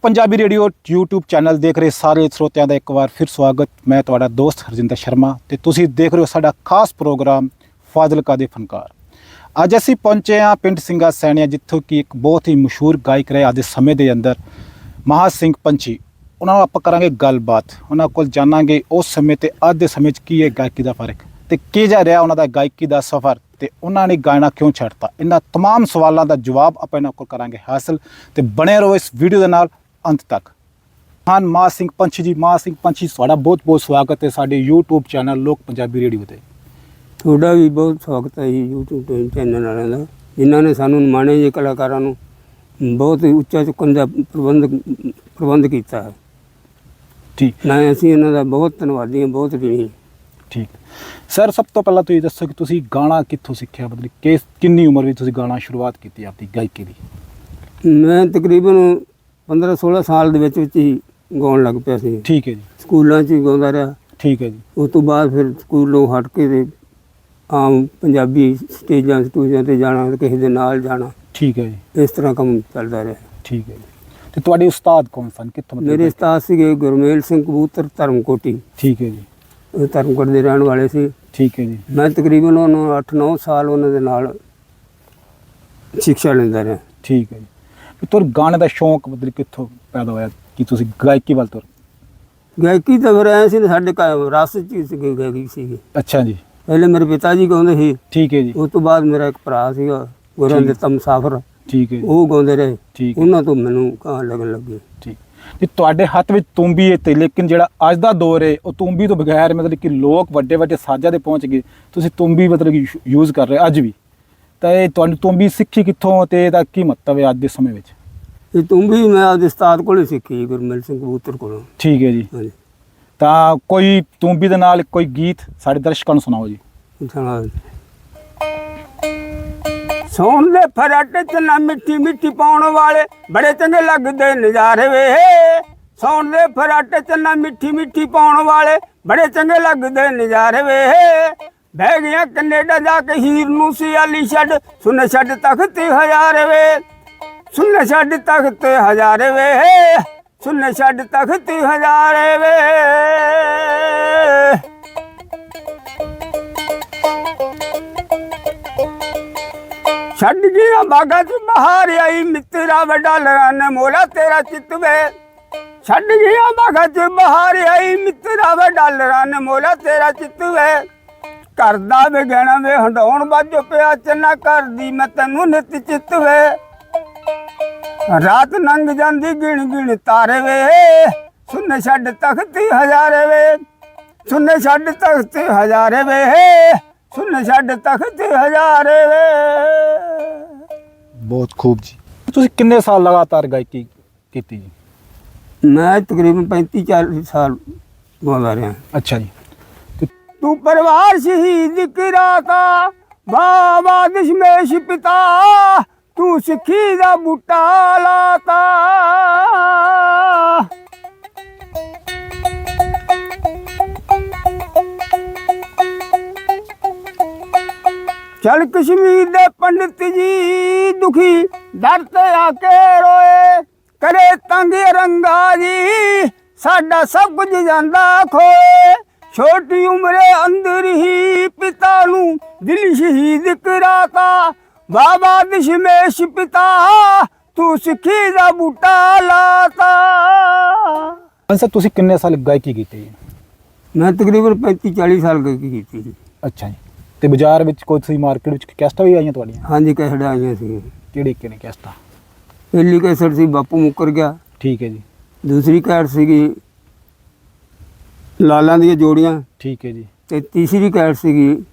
Punjabi radio YouTube channel ਦੇਖ ਰਹੇ ਸਾਰੇ ਸਰੋਤਿਆਂ ਦਾ ਇੱਕ ਵਾਰ ਫਿਰ ਸਵਾਗਤ ਮੈਂ ਤੁਹਾਡਾ ਦੋਸਤ ਹਰਜਿੰਦਰ ਸ਼ਰਮਾ ਤੇ ਤੁਸੀਂ ਦੇਖ ਰਹੇ ਹੋ ਸਾਡਾ ਖਾਸ ਪ੍ਰੋਗਰਾਮ ਫਾਜ਼ਿਲਕਾ ਦੇ ਫਨਕਾਰ ਅੱਜ ਅਸੀਂ ਪਹੁੰਚੇ ਹਾਂ ਪਿੰਡ ਸਿੰਘਾ ਸੈਣੀਆਂ ਜਿੱਥੋਂ ਕਿ ਇੱਕ ਬਹੁਤ ਹੀ ਮਸ਼ਹੂਰ ਗਾਇਕ ਰਹੇ ਅੱਜ ਦੇ ਸਮੇਂ ਦੇ ਅੰਦਰ ਮਹਾ ਸਿੰਘ ਪੰਛੀ ਉਹਨਾਂ ਨਾਲ ਆਪਾਂ ਕਰਾਂਗੇ ਗੱਲਬਾਤ ਉਹਨਾਂ ਕੋਲ ਜਾਣਾਂਗੇ ਉਸ ਸਮੇਂ ਤੇ ਅੱਜ ਦੇ ਸਮੇਂ 'ਚ ਕੀ ਹੈ ਗਾਇਕੀ ਦਾ ਫਰਕ ਤੇ ਕੀ ਜਾ ਰਿਹਾ ਉਹਨਾਂ ਦਾ ਗਾਇਕੀ ਦਾ ਸਫ਼ਰ ਤੇ ਉਹਨਾਂ ਨੇ ਗਾਣਾ ਕਿਉਂ ਛੱਡਤਾ ਇਹਨਾਂ तमाम ਸਵਾਲਾਂ ਦਾ ਜਵਾਬ ਆਪਾਂ ਇਹਨਾਂ ਕੋਲ ਕਰਾਂਗੇ ਹਾਸਲ ਤੇ ਬਣੇ ਰਹੋ ਇਸ ਵੀਡੀਓ ਦੇ ਨਾਲ ਅੰਤ ਤੱਕ। ਹਾਂ ਮਾ ਸਿੰਘ ਪੰਛੀ ਜੀ ਮਾ ਸਿੰਘ ਪੰਛੀ ਤੁਹਾਡਾ ਬਹੁਤ ਬਹੁਤ ਸਵਾਗਤ ਹੈ ਸਾਡੇ YouTube ਚੈਨਲ ਲੋਕ ਪੰਜਾਬੀ ਰੇਡੀਓ ਤੇ। ਤੁਹਾਡਾ ਵੀ ਬਹੁਤ ਸਵਾਗਤ ਹੈ ਜੀ YouTube ਚੈਨਲ ਵਾਲਿਆਂ ਦਾ ਜਿਨ੍ਹਾਂ ਨੇ ਸਾਨੂੰ ਮਾਣੇ ਜਿਹੇ ਕਲਾਕਾਰਾਂ ਨੂੰ ਬਹੁਤ ਹੀ ਉੱਚਾ ਚੁੱਕਣ ਦਾ ਪ੍ਰਬੰਧ ਪ੍ਰਬੰਧ ਕੀਤਾ ਹੈ। ਠੀਕ। ਨਾ ਅਸੀਂ ਇਹਨਾਂ ਦਾ ਬਹੁਤ ਧੰਨਵਾਦੀ ਹਾਂ ਬਹੁਤ ਹਾਂ। ਠੀਕ। ਸਰ ਸਭ ਤੋਂ ਪਹਿਲਾਂ ਤੁਸੀਂ ਦੱਸੋ ਕਿ ਤੁਸੀਂ ਗਾਣਾ ਕਿੱਥੋਂ ਸਿੱਖਿਆ? ਮਤਲਬ ਕਿ ਕਿੰਨੀ ਉਮਰ ਵਿੱਚ ਤੁਸੀਂ ਗਾਣਾ ਸ਼ੁਰੂਆਤ ਕੀਤੀ ਆਪਣੀ ਗਾਇਕੀ ਦੀ? ਮੈਂ ਤਕਰੀਬਨ 15 16 ਸਾਲ ਦੇ ਵਿੱਚ ਵਿੱਚ ਹੀ ਗਾਉਣ ਲੱਗ ਪਿਆ ਸੀ। ਠੀਕ ਹੈ ਜੀ। ਸਕੂਲਾਂ 'ਚ ਹੀ ਗਾਉਂਦਾ ਰਿਹਾ। ਠੀਕ ਹੈ ਜੀ। ਉਸ ਤੋਂ ਬਾਅਦ ਫਿਰ ਸਕੂਲੋਂ ਹਟ ਕੇ ਤੇ ਆਮ ਪੰਜਾਬੀ ਸਟੇਜਾਂ ਸਟੂਜਾਂ ਤੇ ਜਾਣਾ ਕਿਸੇ ਦੇ ਨਾਲ ਜਾਣਾ। ਠੀਕ ਹੈ ਜੀ। ਇਸ ਤਰ੍ਹਾਂ ਕੰਮ ਚੱਲਦਾ ਰਿਹਾ। ਠੀਕ ਹੈ ਜੀ। ਤੇ ਤੁਹਾਡੇ ਉਸਤਾਦ ਕੌਣ ਸਨ? ਕਿੱਥੋਂ ਮਤਲਬ ਮੇਰੇ ਉਸਤਾਦ ਸੀਗੇ ਗੁਰਮੇਲ ਸਿੰਘ ਕਬੂਤਰ ਧਰਮਕੋਟੀ। ਠੀਕ ਹੈ ਜੀ। ਉਹ ਧਰਮਕੋਟ ਦੇ ਰਹਿਣ ਵਾਲੇ ਸੀ। ਠੀਕ ਹੈ ਜੀ। ਮੈਂ ਤਕਰੀਬਨ ਉਹਨੂੰ 8-9 ਸਾਲ ਉਹਨਾਂ ਦੇ ਨਾਲ ਸਿੱਖਿਆ ਲੈਂਦਾ ਰਿਹਾ। ਠੀਕ ਹੈ ਜੀ। ਤੇ ਤੁਰ ਗਾਣੇ ਦਾ ਸ਼ੌਂਕ ਮਤਲਬ ਕਿੱਥੋਂ ਪੈਦਾ ਹੋਇਆ ਕਿ ਤੁਸੀਂ ਗਾਇਕੀ ਵੱਲ ਤੁਰ? ਗਾਇਕੀ ਤਾਂ ਫਿਰ ਐ ਸੀ ਸਾਡੇ ਘਰ ਰਸ ਚ ਸੀਗੀ ਗਾਇਕੀ ਸੀਗੀ। ਅੱਛਾ ਜੀ। ਪਹਿਲੇ ਮੇਰੇ ਪਿਤਾ ਜੀ ਗਾਉਂਦੇ ਸੀ। ਠੀਕ ਹੈ ਜੀ। ਉਸ ਤੋਂ ਬਾਅਦ ਮੇਰਾ ਇੱਕ ਭਰਾ ਸੀਗਾ ਗੁਰਾਂ ਦੇ ਮੁਸਾਫਰ। ਠੀਕ ਹੈ ਉਹ ਗਾਉਂਦੇ ਰਹੇ। ਠੀਕ ਉਹਨਾਂ ਤੋਂ ਮੈਨੂੰ ਕਹਾਂ ਲੱਗਣ ਲੱਗੇ। ਠੀਕ। ਜੀ ਤੁਹਾਡੇ ਹੱਥ ਵਿੱਚ ਤੁੰਬੀ ਹੈ ਤੇ ਲੇਕਿਨ ਜਿਹੜਾ ਅੱਜ ਦਾ ਦੌਰ ਹੈ ਉਹ ਤੁੰਬੀ ਤੋਂ ਬਗੈਰ ਮਤਲਬ ਕਿ ਲੋਕ ਵੱਡੇ ਵੱਡੇ ਸਾਜ਼ਾਂ ਦੇ ਪਹੁੰਚ ਗਏ। ਤੁਸੀਂ ਤੁੰਬੀ ਮਤਲਬ ਕਿ ਯੂਜ਼ ਕਰ ਰਹੇ ਅੱਜ ਵੀ? ਤਾਂ ਇਹ ਤੁਹਾਨੂੰ ਤੁੰਬੀ ਸਿੱਖੀ ਕਿੱਥੋਂ ਤੇ ਇਹਦਾ ਕੀ ਮਹੱਤਵ ਹੈ ਅੱਜ ਦੇ ਸਮੇਂ ਵਿੱਚ? ਇਹ ਤੂੰ ਵੀ ਮੈਂ ਆਪਦੇ ਉਸਤਾਦ ਕੋਲ ਹੀ ਸਿੱਖੀ ਗੁਰਮੇਲ ਸਿੰਘ ਕਬੂਤਰ ਕੋਲੋਂ। ਠੀਕ ਹੈ ਜੀ। ਹਾਂਜੀ। ਤਾਂ ਕੋਈ ਤੁੰਬੀ ਦੇ ਨਾਲ ਕੋਈ ਗੀਤ ਸਾਡੇ ਦਰਸ਼ਕਾਂ ਨੂੰ ਸੁਣਾਓ ਜੀ। ਸੁਣਾ ਸੌਣ ਦੇ ਫਰਟ ਚ ਨਾ ਮਿੱਠੀ ਮਿੱਠੀ ਪਾਉਣ ਵਾਲੇ ਬੜੇ ਚੰਗੇ ਲੱਗਦੇ ਨਜ਼ਾਰੇ ਵੇ। ਸੌਣ ਦੇ ਫਰਟ ਚ ਨਾ ਮਿੱਠੀ ਮਿੱਠੀ ਪਾਉਣ ਵਾਲੇ ਬੜੇ ਚੰਗੇ ਲੱਗਦੇ ਨਜ਼ਾਰੇ ਵੇ। ਬਹਿ ਗਿਆ ਕੈਨੇਡਾ ਜਾ ਕੇ, ਹੀਰ ਨੂੰ ਸਿਆਲੀ ਛੱਡ, ਸੁਣ ਛੱਡ ਤਖਤ ਹਜਾਰ ਵੇ। ਸੁਣ ਛੱਡ ਤਖਤ ਹਜਾਰ ਵੇ, ਸੁਣ ਛੱਡ ਤਖਤ ਹਜਾਰ ਵੇ। ਛੱਡ ਗਿਆ ਬਾਗਾ ਚ ਬਹਾਰ ਆਈ, ਮਿੱਤਰਾ ਵੱਡਾ ਲਗਾਨ ਮੋਲਾ ਤੇਰਾ ਚਿੱਤ ਵੇ। ਛੱਡ ਗਿਆ ਬਾਗਾ ਚ ਬਹਾਰ ਆਈ, ਮਿੱਤਰਾ ਵੱਡਾ ਲਗਾਨ ਮੋਲਾ ਤੇਰਾ ਚਿੱਤ ਵੇ। ਕਰਦਾ ਵੇ ਗਹਿਣਾ ਵੇ ਹੰਡਾਉਣ ਬਾਜੋ ਪਿਆ ਚੰਨਾ ਕਰਦੀ ਮੈਂ ਤੈਨੂੰ ਨਿਤ ਚਿੱਤ ਵੇ। ਰਾਤ ਲੰਘ ਜਾਂਦੀ ਗਿਣ ਗਿਣ ਤਾਰੇ ਵੇ। ਸੁਣ ਛੱਡ ਤਖਤੀ ਹਜ਼ਾਰੇ ਵੇ। ਸੁਣ ਛੱਡ ਤਖਤੀ ਹਜ਼ਾਰੇ ਵੇ। ਸੁਣ ਛੱਡ ਤਖਤੀ ਹਜ਼ਾਰੇ ਵੇ। ਬਹੁਤ ਖੂਬ ਜੀ। ਤੁਸੀਂ ਕਿੰਨੇ ਸਾਲ ਲਗਾਤਾਰ ਗਾਇਕੀ ਕੀਤੀ ਜੀ? ਮੈਂ ਤਕਰੀਬਨ 35 40 ਸਾਲ ਗਾਉਂਦਾ ਰਿਹਾ। ਅੱਛਾ ਜੀ। ਤੇ ਤੂੰ ਪਰਿਵਾਰ ਸ਼ਹੀਦ ਕਰਾਤਾ ਬਾਬਾ ਦਸ਼ਮੇਸ਼ ਪਿਤਾ, ਤੂੰ ਸਿੱਖੀ ਦਾ ਬੂਟਾ ਲਾਤਾ ਚਲ ਕਸ਼ਮੀਰ ਦੇ ਪੰਡਿਤ ਜੀ ਦੁਖੀ ਦਰ ਤੇ ਆ ਕੇ ਰੋਏ। ਕਰੇ ਤੰਗ ਰੰਗਾ ਜੀ, ਸਾਡਾ ਸਭ ਕੁਝ ਜਾਂਦਾ ਖੋਏ। ਛੋਟੀ ਉਮਰੇ ਅੰਦਰ ਹੀ ਪਿਤਾ ਨੂੰ ਦਿਲ ਸ਼ਹੀਦ ਕਰਾਤਾ। ਬਾਬਾ ਦਸ਼ਮੇਸ਼ ਪਿਤਾ ਤੂੰ ਸਿੱਖੀ ਦਾ ਬੂਟਾ ਲਾਤਾ। ਅੰਸਰ ਤੁਸੀਂ ਕਿੰਨੇ ਸਾਲ ਗਾਇਕੀ ਕੀਤੀ ਜੀ? ਮੈਂ ਤਕਰੀਬਨ 35 40 ਸਾਲ ਗਾਇਕੀ ਕੀਤੀ ਸੀ ਅੱਛਾ ਜੀ। ਤੇ ਬਾਜ਼ਾਰ ਵਿੱਚ ਕੋਈ ਤੁਸੀਂ ਮਾਰਕੀਟ ਵਿੱਚ ਕੈਸਟਾਂ ਵੀ ਆਈਆਂ ਤੁਹਾਡੀਆਂ? ਹਾਂਜੀ ਕੈਸਟ ਆਈਆਂ ਸੀ। ਕਿਹੜੇ ਕਿਹੜੇ ਕੈਸਟਾਂ? ਪਹਿਲੀ ਕੈਸਟ ਸੀ ਬਾਪੂ ਮੁੱਕਰ ਗਿਆ। ਠੀਕ ਹੈ ਜੀ। ਦੂਸਰੀ ਕੈਸਟ ਸੀਗੀ ਲਾਲਾਂ ਦੀਆਂ ਜੋੜੀਆਂ। ਠੀਕ ਹੈ ਜੀ। ਤੇ ਤੀਸਰੀ ਕੈਸਟ ਸੀਗੀ।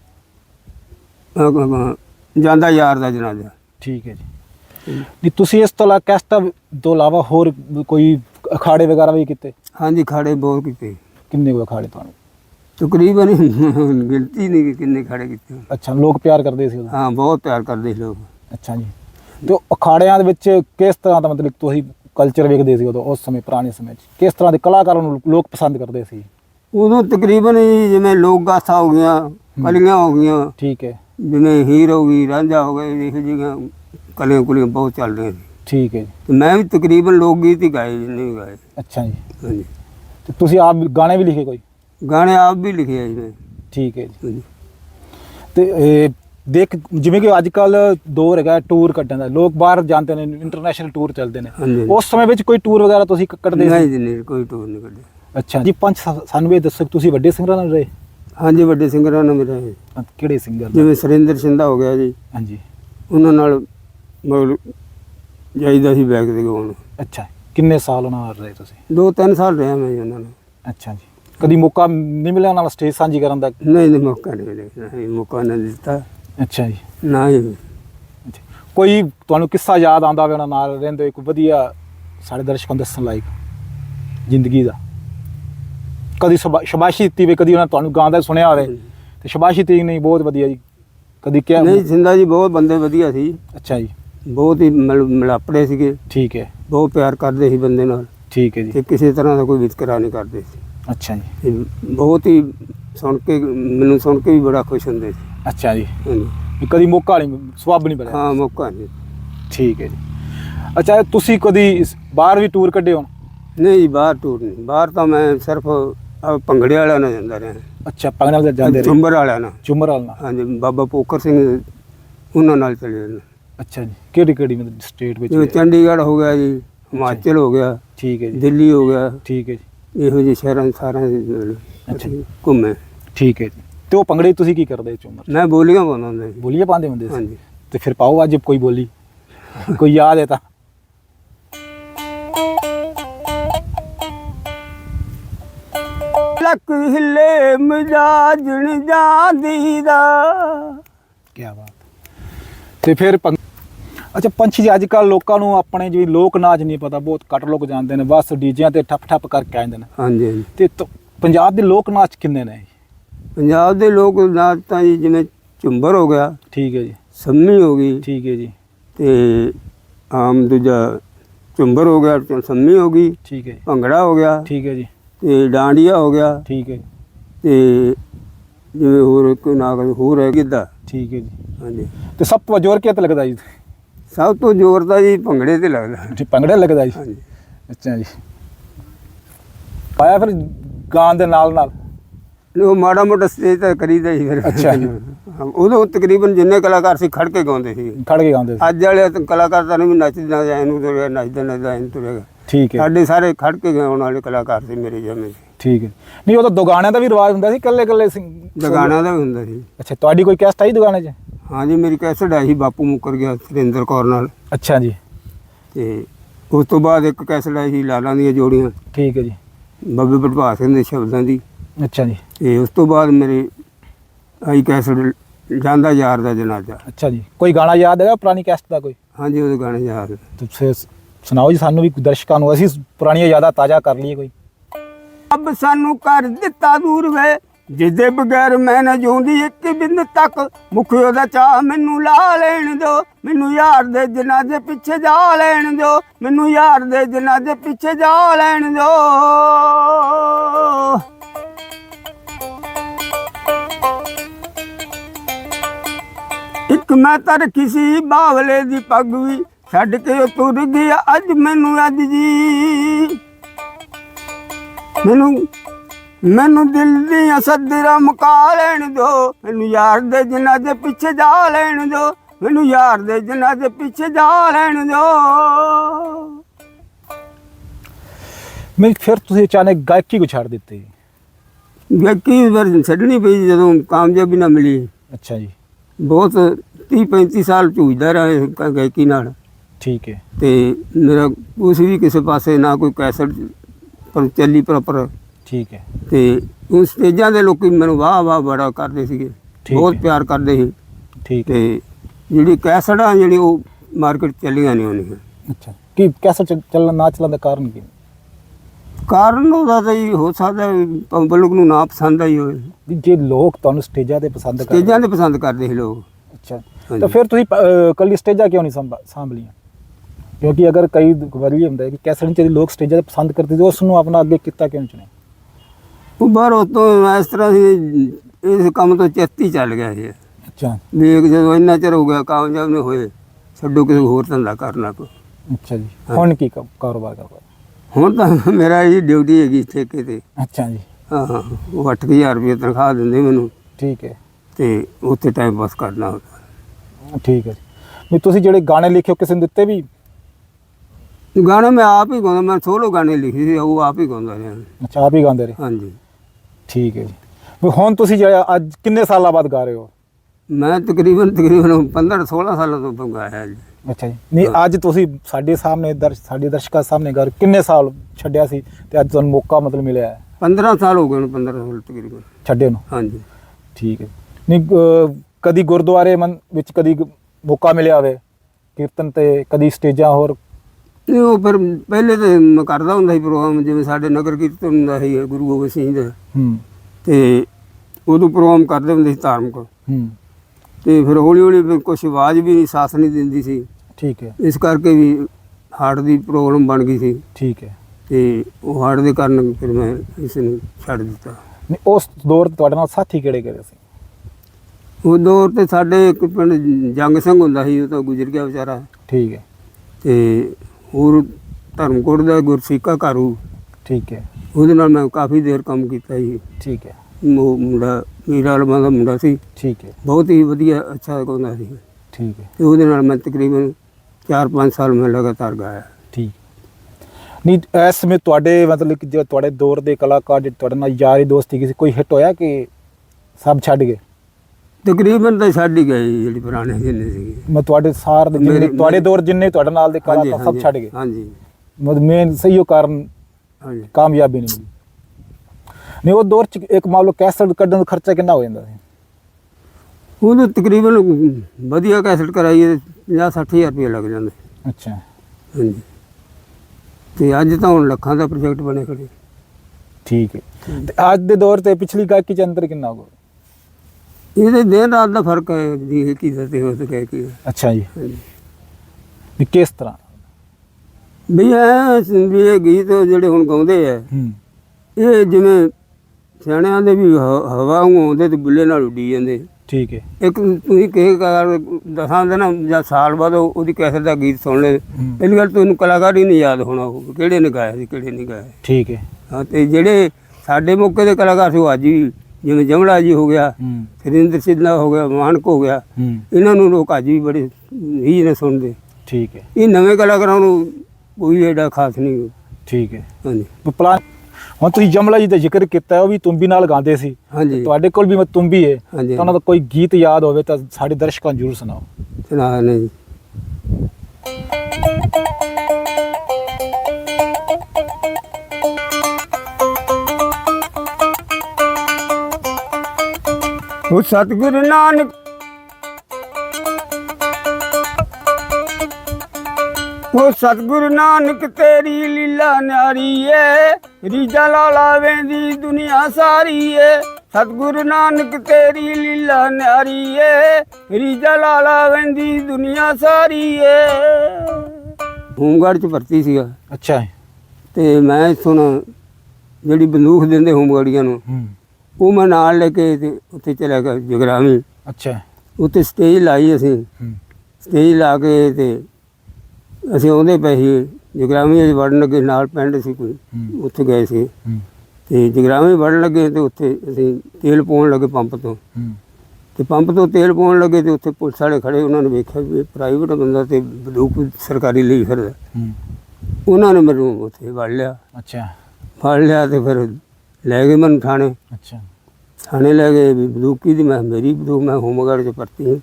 ਅਹ, ਅਹ, ਜਾਂਦਾ ਯਾਰ ਦਾ ਜਨਾਜ਼ਾ। ਠੀਕ ਹੈ ਜੀ। ਜੀ ਤੁਸੀਂ ਇਸ ਤੋਂ ਇਲਾਵਾ ਕੈਸਟਾਂ ਤੋਂ ਇਲਾਵਾ ਹੋਰ ਕੋਈ ਅਖਾੜੇ ਵਗੈਰਾ ਵੀ ਕੀਤੇ? ਹਾਂਜੀ ਖਾੜੇ ਬਹੁਤ ਕੀਤੇ। ਕਿੰਨੇ ਕੁ ਅਖਾੜੇ ਤੁਹਾਨੂੰ? ਤਕਰੀਬਨ ਗਿਣਤੀ ਨਹੀਂ ਕਿ ਕਿੰਨੇ ਖਾੜੇ ਕੀਤੇ। ਹੋਣ। ਅੱਛਾ ਲੋਕ ਪਿਆਰ ਕਰਦੇ ਸੀ ਉਦੋਂ? ਹਾਂ ਬਹੁਤ ਪਿਆਰ ਕਰਦੇ ਸੀ ਲੋਕ। ਅੱਛਾ ਜੀ। ਤੇ ਉਹ ਅਖਾੜਿਆਂ ਦੇ ਵਿੱਚ ਕਿਸ ਤਰ੍ਹਾਂ ਦਾ ਮਤਲਬ ਤੁਸੀਂ ਕਲਚਰ ਵੇਖਦੇ ਸੀ ਉਦੋਂ ਉਸ ਸਮੇਂ ਪੁਰਾਣੇ ਸਮੇਂ 'ਚ? ਕਿਸ ਤਰ੍ਹਾਂ ਦੇ ਕਲਾਕਾਰਾਂ ਨੂੰ ਲੋਕ ਪਸੰਦ ਕਰਦੇ ਸੀ? ਉਦੋਂ ਤਕਰੀਬਨ ਹੀ ਜਿਵੇਂ ਲੋਕ ਗਾਥਾ ਹੋ ਗਿਆ ਕਲੀਆਂ ਹੋ ਗਈਆਂ। ਠੀਕ ਹੈ। ਜਿਵੇਂ ਹੀਰ ਹੋ ਗਈ ਰਾਂਝਾ ਹੋ ਗਏ ਇਹੋ ਜਿਹੀਆਂ ਕਲੀਆਂ ਕੁਲੀਆਂ ਬਹੁਤ ਚੱਲ ਰਹੀਆਂ ਸੀ। ਠੀਕ ਹੈ ਜੀ। ਤੇ ਮੈਂ ਵੀ ਤਕਰੀਬਨ ਲੋਕ ਗੀਤ ਹੀ ਗਾਏ ਜਿੰਨੇ ਵੀ ਗਾਏ। ਅੱਛਾ ਜੀ। ਹਾਂਜੀ। ਤੇ ਤੁਸੀਂ ਆਪ ਗਾਣੇ ਵੀ ਲਿਖੇ ਕੋਈ? ਗਾਣੇ ਆਪ ਵੀ ਲਿਖੇ ਆ ਜੀ ਮੈਂ। ਠੀਕ ਹੈ ਜੀ। ਹਾਂਜੀ। ਤੇ ਇਹ ਦੇਖ ਜਿਵੇਂ ਕਿ ਅੱਜ ਕੱਲ ਦੌਰ ਹੈਗਾ ਟੂਰ ਕੱਢਣ ਦਾ। ਲੋਕ ਬਾਹਰ ਜਾਂਦੇ ਨੇ ਇੰਟਰਨੈਸ਼ਨਲ ਟੂਰ ਚੱਲਦੇ ਨੇ। ਹਾਂਜੀ। ਉਸ ਸਮੇਂ ਵਿੱਚ ਕੋਈ ਟੂਰ ਵਗੈਰਾ ਤੁਸੀਂ ਕ- ਕੱਢਦੇ ਸੀ? ਨਹੀਂ ਜੀ ਨਹੀਂ ਕੋਈ ਟੂਰ ਨਹੀਂ ਕੱਢਿਆ। ਅੱਛਾ ਜੀ। ਪੰਜ ਸਾ- ਸਾਨੂੰ ਇਹ ਦੱਸੋ ਕਿ ਤੁਸੀਂ ਵੱਡੇ ਸਿੰਗਰਾਂ ਨਾਲ ਰਹੇ? ਹਾਂਜੀ ਵੱਡੇ ਸਿੰਗਰਾਂ ਨਾਲ ਮੇਰਾ ਅ, ਕਿਹੜੇ ਸਿੰਗਰ ਜਿਵੇਂ ਸੁਰਿੰਦਰ ਸਿੰਧਾ ਹੋ ਗਿਆ ਜੀ। ਹਾਂਜੀ। ਉਹਨਾਂ ਨਾਲ ਮਤਲਬ ਜਾਈਦਾ ਸੀ ਬੈਗ ਤੇ ਗਾਉਣ। ਅੱਛਾ ਕਿੰਨੇ ਸਾਲ ਉਹਨਾਂ ਨਾਲ ਰਹੇ ਤੁਸੀਂ? ਦੋ ਤਿੰਨ ਸਾਲ ਰਿਹਾ ਮੈਂ ਜੀ ਉਹਨਾਂ ਨਾਲ। ਅੱਛਾ ਜੀ। ਕਦੀ ਮੌਕਾ ਨਹੀਂ ਮਿਲਿਆ ਉਹਨਾਂ ਨਾਲ ਸਟੇਜ ਸਾਂਝੀ ਕਰਨ ਦਾ? ਨਹੀਂ ਨਹੀਂ ਮੌਕਾ ਨਹੀਂ ਮਿਲਿਆ। ਨਹੀਂ ਮੌਕਾ ਨਹੀਂ ਦਿੱਤਾ। ਅੱਛਾ ਜੀ। ਨਾ ਹੀ। ਅੱਛਾ। ਕੋਈ ਤੁਹਾਨੂੰ ਕਿੱਸਾ ਯਾਦ ਆਉਂਦਾ ਹੋਵੇ ਉਹਨਾਂ ਨਾਲ ਰਹਿੰਦੇ ਹੋਏ? ਕੋਈ ਵਧੀਆ ਸਾਡੇ ਦਰਸ਼ਕਾਂ ਨੂੰ ਦੱਸਣ ਲਾਇਕ ਜ਼ਿੰਦਗੀ ਦਾ? ਕਦੀ ਸ਼ਬਾ- ਸ਼ਾਬਾਸ਼ੀ ਦਿੱਤੀ ਵੀ ਕਦੀ ਉਹਨਾਂ ਤੁਹਾਨੂੰ ਗਾਉਂਦਾ ਸੁਣਿਆ ਹੋਵੇ। ਤੇ ਸ਼ਾਬਾਸ਼ੀ ਤੀ ਨਹੀਂ ਬਹੁਤ ਵਧੀਆ ਜੀ। ਕਦੀ ਕਿਹਾ ਨਹੀਂ ਸਿੰਧਾ ਜੀ ਬਹੁਤ ਬੰਦੇ ਵਧੀਆ ਸੀ। ਅੱਛਾ ਜੀ। ਬਹੁਤ ਹੀ ਮਿਲ- ਮਿਲਾਪੜੇ ਸੀਗੇ। ਠੀਕ ਹੈ। ਬਹੁਤ ਪਿਆਰ ਕਰਦੇ ਸੀ ਬੰਦੇ ਨਾਲ। ਠੀਕ ਹੈ ਜੀ। ਤੇ ਕਿਸੇ ਤਰ੍ਹਾਂ ਦਾ ਕੋਈ ਵਿਤਕਰਾ ਨਹੀਂ ਕਰਦੇ ਸੀ। ਅੱਛਾ ਜੀ। ਬਹੁਤ ਹੀ ਸੁਣ ਕੇ ਮੈਨੂੰ ਸੁਣ ਕੇ ਵੀ ਬੜਾ ਖੁਸ਼ ਹੁੰਦੇ ਸੀ। ਅੱਛਾ ਜੀ। ਕਦੀ ਮੌਕਾ ਨਹੀਂ ਸਵਾਬ ਨਹੀਂ ਬਣਿਆ ਹਾਂ ਮੌਕਾ ਨਹੀਂ। ਠੀਕ ਹੈ ਜੀ। ਅੱਛਾ ਤੁਸੀਂ ਕਦੀ ਬਾਹਰ ਵੀ ਟੂਰ ਕੱਢੇ ਹੋ ਨਹੀਂ ਜੀ, ਬਾਹਰ ਟੂਰ ਨਹੀਂ। ਬਾਹਰ ਤਾਂ ਮੈਂ ਸਿਰਫ ਆਹ ਭੰਗੜੇ ਵਾਲਿਆਂ ਨਾਲ ਜਾਂਦਾ ਰਿਹਾ। ਅੱਛਾ ਪੰਗਣਾ ਦੇ ਜਾਂਦੇ ਰਹੇ? ਚੁੰਬਰ ਵਾਲਿਆਂ ਨਾਲ। ਚੁੰਮਰ ਵਾਲ ਨਾਲ? ਹਾਂਜੀ ਬਾਬਾ ਪੋਕਰ ਸਿੰਘ ਉਹਨਾਂ ਨਾਲ ਚਲੇ ਜਾਂਦੇ ਅੱਛਾ ਜੀ ਕਿਹੜੀ ਕਿਹੜੀ ਮਤਲਬ ਸਟੇਟ ਵਿੱਚ? ਜਿਵੇਂ ਗਏ? ਚੰਡੀਗੜ੍ਹ ਹੋ ਗਿਆ ਜੀ ਹਿਮਾਚਲ ਹੋ ਗਿਆ ਠੀਕ ਹੈ ਜੀ। ਦਿੱਲੀ ਹੋ ਗਿਆ। ਠੀਕ ਹੈ ਜੀ। ਇਹੋ ਜਿਹੇ ਸ਼ਹਿਰਾਂ ਸਾਰਿਆਂ ਦੇ ਮਤਲਬ ਅੱਛਾ। ਅਸੀਂ ਘੁੰਮੇ। ਠੀਕ ਹੈ ਜੀ। ਤੇ ਉਹ ਪੰਗੜੇ 'ਚ ਤੁਸੀਂ ਕੀ ਕਰਦੇ ਚੁੰਮਰ ਮੈਂ ਬੋਲੀਆਂ ਪਾਉਂਦਾ ਹੁੰਦਾ ਸੀ ਬੋਲੀਏ ਪਾਉਂਦੇ ਹੁੰਦੇ ਸੀ? ਹਾਂਜੀ। ਤੇ ਫਿਰ ਪਾਓ ਅੱਜ ਕੋਈ ਬੋਲੀ? ਕੋਈ ਯਾਦ ਹੈ ਤਾਂ? ਲੱਕ ਹਿੱਲੇ ਮਜਾਜਣ ਜਾਂਦੀ ਦਾ ਕੀ ਬਾਤ। ਤੇ ਫਿਰ ਅੱਛਾ ਪੰਛੀ ਜੀ ਅੱਜ ਕੱਲ ਲੋਕਾਂ ਨੂੰ ਆਪਣੇ ਜਿਵੇਂ ਲੋਕ ਨਾਚ ਨਹੀਂ ਪਤਾ ਬਹੁਤ ਘੱਟ ਲੋਕ ਜਾਣਦੇ ਨੇ ਬਸ ਡੀਜਿਆਂ ਤੇ ਠੱਪ ਠੱਪ ਕਰਕੇ ਆ ਜਾਂਦੇ ਨੇ। ਹਾਂਜੀ ਹਾਂਜੀ। ਤੇ ਤ- ਪੰਜਾਬ ਦੇ ਲੋਕ ਨਾਚ ਕਿੰਨੇ ਨੇ? ਪੰਜਾਬ ਦੇ ਲੋਕ ਨਾਚ ਤਾਂ ਜੀ ਜਿਵੇਂ ਝੁੰਬਰ ਹੋ ਗਿਆ ਠੀਕ ਹੈ ਜੀ। ਸੰਮੀ ਹੋ ਗਈ ਠੀਕ ਹੈ ਜੀ। ਤੇ ਆਮ ਦੂਜਾ ਝੁੰਬਰ ਹੋ ਗਿਆ ਸੰਮੀ ਹੋ ਗਈ ਠੀਕ ਹੈ ਜੀ। ਭੰਗੜਾ ਹੋ ਗਿਆ। ਠੀਕ ਹੈ ਜੀ। ਤੇ ਡਾਂਡੀਆ ਹੋ ਗਿਆ। ਠੀਕ ਹੈ ਤੇ ਜਿਵੇਂ ਹੋਰ ਕੋਈ ਨਾ ਹੋਰ ਹੈ ਗਿੱਧਾ ਠੀਕ ਹੈ ਜੀ। ਹਾਂਜੀ। ਤੇ ਸਭ ਤੋਂ ਜ਼ੋਰ ਕਿਹ ਤੇ ਲੱਗਦਾ ਜੀ? ਸਭ ਤੋਂ ਜ਼ੋਰ ਤਾਂ ਜੀ ਭੰਗੜੇ ਤੇ ਲੱਗਦਾ। ਜੀ ਭੰਗੜਾ ਲੱਗਦਾ ਜੀ? ਹਾਂਜੀ। ਅੱਛਾ ਜੀ। ਪਾਇਆ ਫਿਰ ਗਾਣ ਦੇ ਨਾਲ ਨਾਲ? ਉਹ ਮਾੜਾ ਮੋਟਾ ਸਟੇਜ ਤਾਂ ਕਰੀਦਾ ਹੀ ਫਿਰ। ਅੱਛਾ ਜੀ। ਉਦੋਂ ਤਕਰੀਬਨ ਜਿੰਨੇ ਕਲਾਕਾਰ ਸੀ ਖੜ ਕੇ ਗਾਉਂਦੇ ਸੀ ਖੜ ਕੇ ਗਾਉਂਦੇ ਸੀ। ਅੱਜ ਵਾਲੇ ਕਲਾਕਾਰ ਤਾਂ ਨਹੀਂ ਵੀ ਨੱਚਦੇ ਨਾ ਇਹਨੂੰ ਤੁਰਿਆ ਨੱਚਦਾ ਨੱਚਦਾ ਇਹਨੂੰ ਤੁਰੇਗਾ ਠੀਕ ਹੈ। ਸਾਡੇ ਸਾਰੇ ਖੜ ਕੇ ਗਾਉਣ ਵਾਲੇ ਕਲਾਕਾਰ ਸੀ ਮੇਰੇ ਜਮੇ ਠੀਕ ਹੈ। ਨਹੀਂ ਉਹ ਤਾਂ ਦੁਗਾਣਿਆਂ ਦਾ ਵੀ ਰਿਵਾਜ ਹੁੰਦਾ ਸੀ ਕੱਲੇ ਕੱਲੇ ਦਗਾਣਾ ਦਾ ਵੀ ਹੁੰਦਾ ਸੀ। ਅੱਛਾ ਤੁਹਾਡੀ ਕੋਈ ਕੈਸਟ ਆਈ ਦੁਗਾਣੇ 'ਚ? ਹਾਂ ਜੀ ਮੇਰੀ ਕੈਸਟ ਆਈ ਬਾਪੂ ਮੁੱਕਰ ਗਿਆ ਸੁਰਿੰਦਰ ਕੌਰ ਨਾਲ। ਅੱਛਾ ਜੀ। ਤੇ ਉਸ ਤੋਂ ਬਾਅਦ ਇੱਕ ਕੈਸਟ ਆਈ ਸੀ ਲਾਲਾਂ ਦੀਆਂ ਜੋੜੀਆਂ। ਠੀਕ ਹੈ ਜੀ। ਬੱਬੇ ਭਟਵਾ ਸਿੰਘ ਦੇ ਸ਼ਬਦਾਂ ਦੀ। ਅੱਛਾ ਜੀ। ਤੇ ਉਸ ਤੋਂ ਬਾਅਦ ਮੇਰੇ ਆਈ ਕੈਸਟ ਜਾਂਦਾ ਯਾਰ ਦਾ ਜਨਾਜ਼ਾ। ਅੱਛਾ ਜੀ। ਕੋਈ ਗਾਣਾ ਯਾਦ ਹੈਗਾ ਪੁਰਾਣੀ ਕੈਸਟ ਦਾ ਕੋਈ? ਹਾਂਜੀ ਉਹਦੇ ਗਾਣੇ ਯਾਦ ਤੁਸੀਂ ਸੁਣਾਓ ਜੀ, ਸਾਨੂੰ ਵੀ ਦਰਸ਼ਕਾਂ ਨੂੰ, ਅਸੀਂ ਪੁਰਾਣੀਆਂ ਯਾਦਾਂ ਤਾਜ਼ਾ ਕਰ ਲਈਏ ਕੋਈ। ਰੱਬ ਸਾਨੂੰ ਕਰ ਦਿੱਤਾ ਦੂਰ ਵੇ ਜਿਹਦੇ ਬਗੈਰ ਮੈਂ ਨਾ ਜਿਉਂਦੀ ਇੱਕ ਬਿੰਦ ਤੱਕ। ਮੁਖ ਉਹਦਾ ਚਾਹ ਮੈਨੂੰ ਲਾ ਲੈਣ ਦਿਓ, ਮੈਨੂੰ ਯਾਰ ਦੇ ਜਨਾਜ਼ੇ ਪਿੱਛੇ ਜਾ ਲੈਣ ਦਿਓ, ਮੈਨੂੰ ਯਾਰ ਦੇ ਜਨਾਜ਼ੇ ਪਿੱਛੇ ਜਾ ਲੈਣ ਦਿਓ। ਇੱਕ ਮੈਂ ਤਰ ਕਿਸੇ ਬਾਵਲੇ ਦੀ ਪੱਗ ਵੀ ਛੱਡ ਕੇ ਤੁਰ ਗਿਆ ਅੱਜ ਮੈਨੂੰ ਅੱਜ ਜੀ। ਮੈਨੂੰ ਮੈਨੂੰ ਦਿਲ ਦੀਆਂ ਸੱਦਰਾਂ ਮੁਕਾ ਲੈਣ ਦੋ। ਮੈਨੂੰ ਯਾਰ ਦੇ ਜਨਾਜ਼ੇ ਪਿੱਛੇ ਜਾ ਲੈਣ ਦੋ। ਮੈਨੂੰ ਯਾਰ ਦੇ ਜਨਾਜ਼ੇ ਪਿੱਛੇ ਜਾ ਲੈਣ ਦੋ। ਮੈਂ ਫਿਰ ਤੁਸੀਂ ਅਚਾਨਕ ਗਾਇਕੀ ਕੋ ਛੱਡ ਦਿੱਤੀ? ਗਾਇਕੀ ਵਰ ਛੱਡਣੀ ਪਈ ਜਦੋਂ ਕਾਮਯਾਬੀ ਨਾ ਮਿਲੀ। ਅੱਛਾ ਜੀ। ਬਹੁਤ 30 35 ਸਾਲ ਝੂਝਦਾ ਰਿਹਾ ਗਾਇਕੀ ਨਾਲ। ਠੀਕ ਹੈ। ਤੇ ਮੇਰਾ ਕੁਛ ਵੀ ਕਿਸੇ ਪਾਸੇ ਨਾ ਕੋਈ ਕੈਸਟ ਪਰ ਚੱਲੀ ਪ੍ਰੋਪਰ ਠੀਕ ਹੈ। ਤੇ ਉਹ ਸਟੇਜਾਂ ਦੇ ਲੋਕੀ ਮੈਨੂੰ ਵਾਹ ਵਾਹ ਬੜਾ ਕਰਦੇ ਸੀਗੇ। ਠੀਕ ਬਹੁਤ ਹੈ। ਪਿਆਰ ਕਰਦੇ ਸੀ। ਠੀਕ ਹੈ ਤੇ ਜਿਹੜੀ ਕੈਸਟਾਂ ਜਿਹੜੀ ਉਹ ਮਾਰਕੀਟ ਚੱਲੀਆਂ ਨਹੀਂ ਹੋਣੀਆਂ। ਅੱਛਾ। ਕੀ ਕੈਸਾ ਚੱਲਣ ਨਾ ਚੱਲਣ ਦਾ ਕਾਰਨ ਕੀ? ਕਾਰਨ ਉਹਦਾ ਤਾਂ ਹੀ ਹੋ ਸਕਦਾ ਪਬਲਿਕ ਨੂੰ ਨਾ ਪਸੰਦ ਆਈ ਹੋਵੇ। ਵੀ ਜੇ ਲੋਕ ਤੁਹਾਨੂੰ ਸਟੇਜਾਂ ਤੇ ਪਸੰਦ ਕਰਦੇ। ਸਟੇਜਾਂ ਤੇ ਪਸੰਦ ਕਰਦੇ ਸੀ ਲੋਕ। ਅੱਛਾ। ਹਾਂਜੀ। ਤਾਂ ਫਿਰ ਤੁਸੀਂ ਅਹ, ਕੱਲੀ ਸਟੇਜਾਂ ਕਿਉਂ ਨਹੀਂ ਸੰਭਾ- ਕਿਉਂਕਿ ਅਗਰ ਕਈ ਵਾਰੀ ਹੁੰਦਾ ਹੈ ਕਿ ਕੈਸਟ ਚ ਲੋਕ ਸਟੇਜਾਂ ਤੇ ਪਸੰਦ ਕਰਦੇ ਤੇ ਉਸ ਨੂੰ ਆਪਣਾ ਅੱਗੇ ਕੀਤਾ ਕਿਉਂ ਚੁਣਿਆ? ਉਹ ਬਾਹਰ ਤੋਂ ਇਸ ਤਰ੍ਹਾਂ ਸੀ ਇਸ ਕੰਮ ਤੋਂ ਚਿੱਤੀ ਚੱਲ ਗਿਆ ਸੀ। ਅੱਛਾ। ਵੀ ਇੱਕ ਜਦੋਂ ਇੰਨਾ ਚਿਰ ਹੋ ਗਿਆ ਕਾਮਯਾਬ ਨਹੀਂ ਹੋਏ ਛੱਡੋ ਕਿਸੇ ਹੋਰ ਧੰਦਾ ਕਰਨਾ ਕੋ ਅੱਛਾ ਜੀ। ਹੁਣ ਕੀ ਕ- ਕਾਰੋਬਾਰ ਕਰਦਾ ਹੁਣ ਤਾਂ ਮੇਰਾ ਇਹ ਡਿਊਟੀ ਹੈਗੀ ਠੇਕੇ ਤੇ। ਅੱਛਾ ਜੀ। ਹਾਂ ਹਾਂ, ਉਹ 8000 ਰੁਪਏ ਤਨਖਾਹ ਦਿੰਦੇ ਮੈਨੂੰ। ਠੀਕ ਹੈ। ਤੇ ਉੱਥੇ ਟਾਈਮ ਪਾਸ ਕਰਨਾ ਹੁੰਦਾ। ਠੀਕ ਹੈ ਜੀ। ਵੀ ਤੁਸੀਂ ਜਿਹੜੇ ਗਾਣੇ ਲਿਖੇ ਹੋ ਕਿਸੇ ਨੂੰ ਦਿੱਤੇ ਵੀ ਗਾਣੇ ਮੈਂ ਆਪ ਹੀ ਗਾਉਂਦਾ ਮੈਂ ਸੋਲੋ ਗਾਣੇ ਲਿਖੇ ਸੀ ਉਹ ਆਪ ਹੀ ਗਾਉਂਦਾ ਰਿਹਾ। ਅੱਛਾ ਆਪ ਹੀ ਗਾਉਂਦੇ ਰਹੇ? ਹਾਂਜੀ। ਠੀਕ ਹੈ ਜੀ। ਵੀ ਹੁਣ ਤੁਸੀਂ ਜਿਹੜਾ ਅੱਜ ਕਿੰਨੇ ਸਾਲਾਂ ਬਾਅਦ ਗਾ ਰਹੇ ਹੋ? ਮੈਂ ਤਕਰੀਬਨ ਤਕਰੀਬਨ 15 16 ਸਾਲਾਂ ਤੋਂ ਗਾਇਆ ਜੀ। ਅੱਛਾ ਜੀ। ਨਹੀਂ ਅੱਜ ਤੁਸੀਂ ਸਾਡੇ ਸਾਹਮਣੇ ਦਰਸ਼ ਸਾਡੇ ਦਰਸ਼ਕਾਂ ਸਾਹਮਣੇ ਗਾ। ਕਿੰਨੇ ਸਾਲ ਛੱਡਿਆ ਸੀ ਤੇ ਅੱਜ ਤੁਹਾਨੂੰ ਮੌਕਾ ਮਤਲਬ ਮਿਲਿਆ ਹੈ? 15 ਸਾਲ ਹੋ ਗਏ ਨੇ 15 ਸਾਲ ਤਕਰੀਬਨ। ਛੱਡੇ ਨੂੰ? ਹਾਂਜੀ। ਠੀਕ ਹੈ। ਨਹੀਂ ਕਦੀ ਗੁਰਦੁਆਰੇ ਵਿੱਚ ਕਦੀ ਮੌਕਾ ਮਿਲਿਆ ਹੋਵੇ? ਕੀਰਤਨ ਤੇ ਕਦੀ ਸਟੇਜਾਂ ਹੋਰ ਨਹੀਂ ਉਹ ਫਿਰ ਪਹਿਲੇ ਤੇ ਮੈਂ ਕਰਦਾ ਹੁੰਦਾ ਸੀ ਪ੍ਰੋਗਰਾਮ ਜਿਵੇਂ ਸਾਡੇ ਨਗਰ ਕੀਰਤਨ ਹੁੰਦਾ ਸੀ ਗੁਰੂ ਗੋਬਿੰਦ ਸਿੰਘ ਦਾ। ਹੂੰ। ਤੇ ਉਦੋਂ ਪ੍ਰੋਗਰਾਮ ਕਰਦੇ ਹੁੰਦੇ ਸੀ ਧਾਰਮਿਕ। ਹੂੰ। ਤੇ ਫਿਰ ਹੌਲੀ ਹੌਲੀ ਕੁਝ ਆਵਾਜ਼ ਵੀ ਨਹੀਂ ਸਾਥ ਨਹੀਂ ਦਿੰਦੀ ਸੀ। ਠੀਕ ਹੈ। ਇਸ ਕਰਕੇ ਵੀ ਹਾਰਟ ਦੀ ਪ੍ਰੋਬਲਮ ਬਣ ਗਈ ਸੀ। ਠੀਕ ਹੈ। ਤੇ ਉਹ ਹਾਰਟ ਦੇ ਕਾਰਨ ਫਿਰ ਮੈਂ ਇਸ ਨੂੰ ਛੱਡ ਦਿੱਤਾ। ਨਹੀਂ ਉਸ ਦੌਰ 'ਤੇ ਤੁਹਾਡੇ ਨਾਲ ਸਾਥੀ ਕਿਹੜੇ ਕਿਹੜੇ ਸੀ? ਉਹ ਦੌਰ ਤੇ ਸਾਡੇ ਇੱਕ ਪਿੰਡ ਜੰਗ ਸਿੰਘ ਹੁੰਦਾ ਸੀ ਉਹ ਤਾਂ ਗੁਜ਼ਰ ਗਿਆ ਵਿਚਾਰਾ। ਠੀਕ ਹੈ। ਤੇ ਹੋਰ ਧਰਮਕੋਟ ਦਾ ਗੁਰਸੀਕਾ ਘਾਰੂ ਠੀਕ ਹੈ। ਉਹਦੇ ਨਾਲ ਮੈਂ ਕਾਫੀ ਦੇਰ ਕੰਮ ਕੀਤਾ ਜੀ। ਠੀਕ ਹੈ। ਉਹ ਮੁੰਡਾ ਮੀਰਾ ਆਲਮਾ ਦਾ ਮੁੰਡਾ ਸੀ। ਠੀਕ ਹੈ। ਬਹੁਤ ਹੀ ਵਧੀਆ ਅੱਛਾ ਗਾਉਂਦਾ ਸੀ। ਠੀਕ ਹੈ। ਤੇ ਉਹਦੇ ਨਾਲ ਮੈਂ ਤਕਰੀਬਨ 4-5 ਸਾਲ ਮੈਂ ਲਗਾਤਾਰ ਗਾਇਆ। ਠੀਕ। ਨਹੀਂ ਇਸ ਸਮੇਂ ਤੁਹਾਡੇ ਮਤਲਬ ਕਿ ਜੋ ਤੁਹਾਡੇ ਦੌਰ ਦੇ ਕਲਾਕਾਰ ਜਿਹੜੇ ਤੁਹਾਡੇ ਨਾਲ ਯਾਰੀ ਦੋਸਤੀ ਕਿਸੇ ਕੋਈ ਹਿੱਟ ਹੋਇਆ ਕਿ ਸਭ ਛੱਡ ਗਏ? ਤਕਰੀਬਨ ਤਾਂ ਛੱਡ ਹੀ ਗਏ ਜੀ, ਜਿਹੜੇ ਪੁਰਾਣੇ ਜਿੰਨੇ ਸੀਗੇ। ਮੈਂ ਤੁਹਾਡੇ ਸਾਰ ਦੇ ਜਿੰਨੇ ਮੇਰੇ- ਤੁਹਾਡੇ ਦੌਰ ਜਿੰਨੇ ਤੁਹਾਡੇ ਨਾਲ ਦੇ ਕਲਾਕਾਰ ਸਭ ਛੱਡ ਗਏ। ਹਾਂਜੀ। ਮਤਲਬ ਮੇਨ ਸਹੀ ਉਹ ਕਾਰਨ ਹਾਂਜੀ। ਕਾਮਯਾਬੀ ਨਹੀਂ ਮਿਲੀ। ਨਹੀਂ ਉਹ ਦੌਰ ਚ ਇੱਕ ਮੰਨ ਲਓ ਕੈਸਟ ਕੱਢਣ ਦਾ ਖਰਚਾ ਕਿੰਨਾ ਹੋ ਜਾਂਦਾ ਸੀ? ਉਹਨੂੰ ਤਕਰੀਬਨ ਵਧੀਆ ਕੈਸਟ ਕਰਾਈਏ 50-60000 ਰੁਪਏ ਲੱਗ ਜਾਂਦੇ ਅੱਛਾ। ਹਾਂਜੀ। ਤੇ ਅੱਜ ਤਾਂ ਹੁਣ ਲੱਖਾਂ ਦਾ ਪ੍ਰੋਜੈਕਟ ਬਣੇ ਖੜੇ। ਠੀਕ ਹੈ। ਤੇ ਅੱਜ ਦੇ ਦੌਰ ਤੇ ਪਿਛਲੀ ਗਾਇਕੀ ਚ ਅੰਤਰ ਕਿੰਨਾ ਹੋਗਾ ਇਹਦੇ ਦਿਨ ਰਾਤ ਦਾ ਫ਼ਰਕ ਹੈ ਜੀ ਕੀ ਤੇ ਉਸ ਕਹਿ ਕੀ। ਅੱਛਾ ਜੀ। ਵੀ ਕਿਸ ਤਰ੍ਹਾਂ? ਵੀ ਇਹ ਵੀ ਇਹ ਗੀਤ ਜਿਹੜੇ ਹੁਣ ਗਾਉਂਦੇ ਆ ਹੂੰ। ਇਹ ਜਿਵੇਂ ਸਿਆਣਿਆਂ ਦੇ ਵੀ ਹ- ਹਵਾ ਨੂੰ ਆਉਂਦੇ ਤੇ ਬੁੱਲੇ ਨਾਲ ਉੱਡੀ ਜਾਂਦੇ। ਠੀਕ ਹੈ। ਇੱਕ ਤੁਸੀਂ ਕਿਸੇ ਕਰ ਦਸਾਂ ਦਿਨਾਂ ਜਾਂ ਸਾਲ ਬਾਅਦ ਉਹ- ਉਹਦੀ ਕੈਸਟ ਦਾ ਗੀਤ ਸੁਣ ਲੈ ਹੂੰ। ਪਹਿਲੀ ਗੱਲ ਤੁਹਾਨੂੰ ਕਲਾਕਾਰ ਹੀ ਨਹੀਂ ਯਾਦ ਹੋਣਾ ਉਹ ਕਿਹੜੇ ਨੇ ਗਾਇਆ ਸੀ ਕਿਹੜੇ ਨਹੀਂ ਗਾਇਆ। ਠੀਕ ਹੈ। ਹਾਂ ਤੇ ਜਿਹੜੇ ਸਾਡੇ ਮੌਕੇ ਦੇ ਕਲਾਕਾਰ ਸੀ ਉਹ ਅੱਜ ਵੀ ਜਿਵੇਂ ਜਮਲਾ ਜੀ ਹੋ ਗਿਆ ਸਰਿੰਦਰ ਸਿੱਧਾ ਹੋ ਗਿਆ ਮਾਨਕ ਹੋ ਗਿਆ ਇਹਨਾਂ ਨੂੰ ਲੋਕ ਅੱਜ ਵੀ ਬੜੇ ਹੀ ਨੇ ਸੁਣਦੇ। ਠੀਕ ਹੈ। ਇਹ ਨਵੇਂ ਕਲਾਕਾਰਾਂ ਨੂੰ ਕੋਈ ਐਡਾ ਖਾਸ ਨਹੀਂ। ਠੀਕ ਹੈ। ਹਾਂਜੀ। ਪਲਾਨ ਹੁਣ ਤੁਸੀਂ ਜਮਲਾ ਜੀ ਦਾ ਜ਼ਿਕਰ ਕੀਤਾ ਉਹ ਵੀ ਤੁੰਬੀ ਨਾਲ ਗਾਉਂਦੇ ਸੀ। ਹਾਂਜੀ। ਤੁਹਾਡੇ ਕੋਲ ਵੀ ਮੈਂ ਤੁੰਬੀ ਹੈ ਹਾਂਜੀ। ਤਾਂ ਉਹਨਾਂ ਦਾ ਕੋਈ ਗੀਤ ਯਾਦ ਹੋਵੇ ਤਾਂ ਸਾਡੇ ਦਰਸ਼ਕਾਂ ਨੂੰ ਜ਼ਰੂਰ ਸੁਣਾਓ। ਸੁਣਾ ਨੇ ਉਹ ਸਤਿਗੁਰੂ ਨਾਨਕ। ਉਹ ਸਤਿਗੁਰੂ ਨਾਨਕ ਤੇਰੀ ਲੀਲਾ ਨਿਆਰੀ ਏ। ਰੀਜਾ ਲਾਲਾ ਵੇਂਦੀ ਦੁਨੀਆ ਸਾਰੀ ਏ। ਸਤਿਗੁਰੂ ਨਾਨਕ ਤੇਰੀ ਲੀਲਾ ਨਿਆਰੀ ਏ। ਰੀਜਾ ਲਾਲਾ ਵੇਂਦੀ ਦੁਨੀਆ ਸਾਰੀ ਏ। ਹੋਮਗਾਰਡ ਚ ਭਰਤੀ ਸੀਗਾ। ਅੱਛਾ। ਤੇ ਮੈਂ ਨਾ ਜਿਹੜੀ ਬੰਦੂਕ ਦਿੰਦੇ ਹੋਮਗਾਰਡੀਆਂ ਨੂੰ ਹੂੰ। ਉਹ ਮੈਂ ਨਾਲ ਲੈ ਕੇ ਤੇ ਉੱਥੇ ਚਲਾ ਗਿਆ ਜਗਰਾਵੀ। ਅੱਛਾ। ਉੱਥੇ ਸਟੇਜ ਲਾਈ ਅਸੀਂ। ਸਟੇਜ ਲਾ ਕੇ ਤੇ ਅਸੀਂ ਆਉਂਦੇ ਪਏ ਸੀ। ਜਗਰਾਵੀ ਵਿੱਚ ਵੜਨ ਲੱਗੇ ਨਾਲ ਪਿੰਡ ਸੀ ਕੋਈ। ਉੱਥੇ ਗਏ ਸੀ। ਤੇ ਜਗਰਾਵੀ ਵੜਨ ਲੱਗੇ ਤੇ ਉੱਥੇ ਅਸੀਂ ਤੇਲ ਪਾਉਣ ਲੱਗੇ ਪੰਪ ਤੋਂ। ਤੇ ਪੰਪ ਤੋਂ ਤੇਲ ਪਾਉਣ ਲੱਗੇ ਤੇ ਉੱਥੇ ਪੁਲਿਸ ਵਾਲੇ ਖੜੇ ਉਹਨਾਂ ਨੇ ਵੇਖਿਆ ਵੀ ਪ੍ਰਾਈਵੇਟ ਬੰਦਾ ਤੇ ਬੰਦੂਕ ਸਰਕਾਰੀ ਲਈ ਫਿਰਦਾ ਉਹਨਾਂ ਨੇ ਮੈਨੂੰ ਉੱਥੇ ਵੜ ਲਿਆ। ਅੱਛਾ। ਫੜ ਲਿਆ ਤੇ ਫਿਰ ਲੈ ਗਏ ਮੈਨੂੰ ਥਾਣੇ। ਅੱਛਾ। ਥਾਣੇ ਲੈ ਗਏ ਵੀ ਬੰਦੂਕੀ ਦੀ ਮੈਂ ਮੇਰੀ ਬੰਦੂਕ ਮੈਂ ਹੋਮਗਾਰਡ 'ਚ ਭਰਤੀ ਹਾਂ।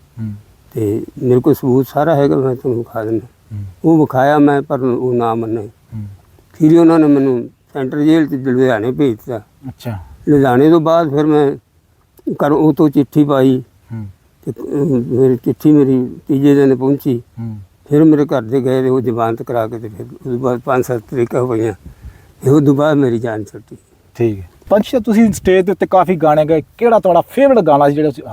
ਤੇ ਮੇਰੇ ਕੋਲ ਸਬੂਤ ਸਾਰਾ ਹੈਗਾ ਮੈਂ ਤੁਹਾਨੂੰ ਵਿਖਾ ਦਿੰਦਾ। ਉਹ ਵਿਖਾਇਆ ਮੈਂ ਪਰ ਉਹ ਨਾ ਮੰਨੇ। ਫਿਰ ਉਹਨਾਂ ਨੇ ਮੈਨੂੰ ਸੈਂਟਰ ਜੇਲ੍ਹ 'ਚ ਲੁਧਿਆਣੇ ਭੇਜਤਾ। ਅੱਛਾ। ਲੁਧਿਆਣੇ ਤੋਂ ਬਾਅਦ ਫਿਰ ਮੈਂ ਕਰ ਉਹ ਤੋਂ ਚਿੱਠੀ ਪਾਈ। ਤੇ ਮੇਰੀ ਚਿੱਠੀ ਮੇਰੀ ਤੀਜੇ ਦਿਨ ਪਹੁੰਚੀ। ਫਿਰ ਮੇਰੇ ਘਰ ਦੇ ਗਏ ਤੇ ਉਹ ਜ਼ਮਾਨਤ ਕਰਾ ਕੇ ਤੇ ਫਿਰ ਉਸ ਤੋਂ ਬਾਅਦ ਪੰਜ ਸੱਤ ਤਰੀਕਾਂ ਹੋਈਆਂ। ਇਹ ਉਹ ਤੋਂ ਬਾਅਦ ਮੇਰੀ ਜਾਨ ਛੁੱਟੀ ਠੀਕ ਹੈ। ਪੰਛੀ ਤੁਸੀਂ ਸਟੇਜ ਦੇ ਉੱਤੇ ਕਾਫੀ ਗਾਣੇ ਗਏ। ਕਿਹੜਾ ਤੁਹਾਡਾ ਫੇਵਰਟ ਗਾਣਾ ਸੀ ਜਿਹੜਾ ਤੁਸੀਂ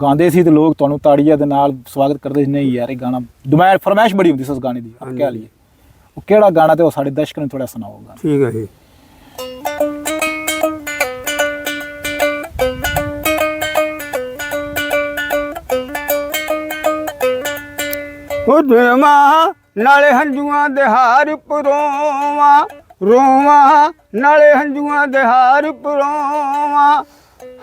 ਗਾਉਂਦੇ ਸੀ ਤੇ ਲੋਕ ਤੁਹਾਨੂੰ ਤਾੜੀਆਂ ਦੇ ਨਾਲ ਸਵਾਗਤ ਕਰਦੇ ਸੀ? ਨਹੀਂ ਯਾਰ ਇਹ ਗਾਣਾ ਡਿਮਾਂਡ ਫਰਮਾਇਸ਼ ਬੜੀ ਹੁੰਦੀ ਸੀ ਉਸ ਗਾਣੇ ਦੀ ਆਪ ਕਹਿ ਲਈਏ। ਉਹ ਕਿਹੜਾ ਗਾਣਾ ਤੇ ਉਹ ਸਾਡੇ ਦਰਸ਼ਕਾਂ ਨੂੰ ਥੋੜਾ ਸੁਣਾਓਗਾ ਠੀਕ ਹੈ ਜੀ। ਉਹ ਧਰਮਾ ਨਾਲੇ ਹੰਝੂਆਂ ਦੇ ਹਾਰ ਪਰੋਵਾਂ। ਰੋਵਾਂ, ਨਾਲੇ ਹੰਝੂਆਂ ਦੇ ਹਾਰ ਪਰੋਵਾਂ।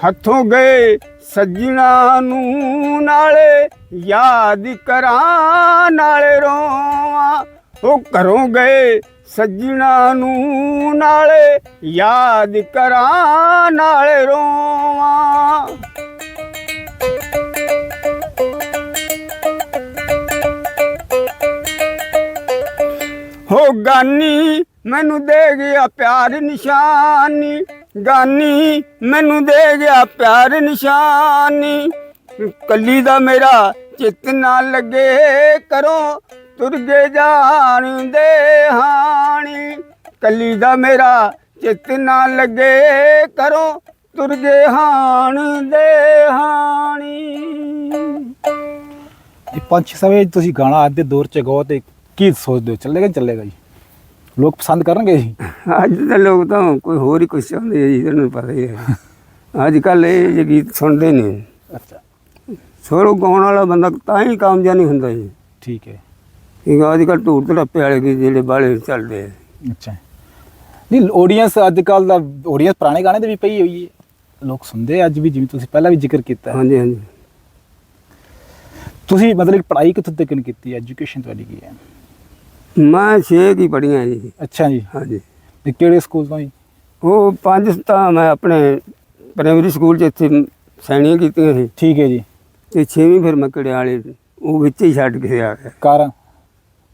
ਹੱਥੋਂ ਗਏ ਸੱਜਣਾ ਨੂੰ, ਨਾਲੇ ਯਾਦ ਕਰਾਂ, ਨਾਲੇ ਰੋਵਾਂ। ਉਹ ਘਰੋਂ ਗਏ ਸੱਜਣਾ ਨੂੰ, ਨਾਲੇ ਯਾਦ ਕਰਾਂ, ਨਾਲੇ ਰੋਵਾਂ। ਹੋ ਗਾਨੀ ਮੈਨੂੰ ਦੇ ਗਿਆ ਪਿਆਰ ਨਿਸ਼ਾਨੀ, ਗਾਨੀ, ਮੈਨੂੰ ਦੇ ਗਿਆ ਪਿਆਰ ਨਿਸ਼ਾਨੀ। ਕੱਲੀ ਦਾ ਮੇਰਾ ਚਿੱਤ ਨਾ ਲੱਗੇ ਕਰੋ ਤੁਰ ਗਏ ਜਾਣ ਦੇ ਹਾਣੀ। ਕੱਲੀ ਦਾ ਮੇਰਾ ਚਿੱਤ ਨਾ ਲੱਗੇ ਕਰੋ ਤੁਰ ਗਏ ਹਾਣ ਦੇ ਹਾਣੀ। ਇਹ ਪੰਜ ਸਮੇਂ ਤੁਸੀਂ ਗਾਣਾ ਅੱਜ ਦੇ ਦੌਰ 'ਚ ਗਾਓ ਤੇ ਕੀ ਸੋਚਦੇ ਹੋ? ਚੱਲੇਗਾ ਚੱਲੇਗਾ ਜੀ। ਲੋਕ ਪਸੰਦ ਕਰਨਗੇ ਜੀ? ਅੱਜ ਦੇ ਲੋਕ ਤਾਂ ਕੋਈ ਹੋਰ ਹੀ ਕੁਛ ਚਾਹੁੰਦੇ ਆ ਜੀ ਇਹਨਾਂ ਨੂੰ ਪਤਾ ਹੀ ਹੈ। ਅੱਜ ਕੱਲ ਇਹ ਜੇ ਗੀਤ ਸੁਣਦੇ ਨਹੀਂ। ਅੱਛਾ। ਸੋਰੋ ਗਾਉਣ ਵਾਲਾ ਬੰਦਾ ਤਾਂ ਹੀ ਕਾਮਯਾਬ ਨਹੀਂ ਹੁੰਦਾ ਜੀ। ਠੀਕ ਹੈ। ਇਹ ਅੱਜ ਕੱਲ ਢੋਲ ਤੜੱਪੇ ਵਾਲੇ ਗੀਤ ਜਿਹੜੇ ਬਾਲੇ ਚੱਲਦੇ ਅੱਛਾ। ਨਹੀਂ ਆਡੀਅנס ਅੱਜ ਕੱਲ ਦਾ ਆਡੀਅנס ਪੁਰਾਣੇ ਗਾਣੇ ਦੇ ਵੀ ਪਈ ਹੋਈ ਹੈ। ਲੋਕ ਸੁਣਦੇ ਅੱਜ ਵੀ ਜਿਵੇਂ ਤੁਸੀਂ ਪਹਿਲਾਂ ਵੀ ਜ਼ਿਕਰ ਕੀਤਾ ਹਾਂਜੀ ਹਾਂਜੀ। ਤੁਸੀਂ ਮਤਲਬ ਪੜ੍ਹਾਈ ਕਿੱਥੋਂ ਤੱਕ ਕੀਤੀ ਐਜੂਕੇਸ਼ਨ ਤੁਹਾਡੀ ਕੀ ਹੈ? ਮੈਂ ਛੇ ਕੀ ਪੜੀਆਂ ਜੀ। ਅੱਛਾ ਜੀ। ਹਾਂਜੀ। ਤੇ ਕਿਹੜੇ ਸਕੂਲ ਤੋਂ ਜੀ? ਉਹ ਪੰਜ ਤਾਂ ਮੈਂ ਆਪਣੇ ਪ੍ਰਾਇਮਰੀ ਸਕੂਲ 'ਚ ਇੱਥੇ ਸੈਣੀਆਂ ਕੀਤੀਆਂ ਸੀ। ਠੀਕ ਹੈ ਜੀ। ਤੇ ਛੇਵੀਂ ਫਿਰ ਮੈਂ ਕਿਹੜੇ ਵਾਲੇ ਉਹ ਵਿੱਚ ਹੀ ਛੱਡ ਕੇ ਆ ਗਿਆ। ਕਾਰਾਂ?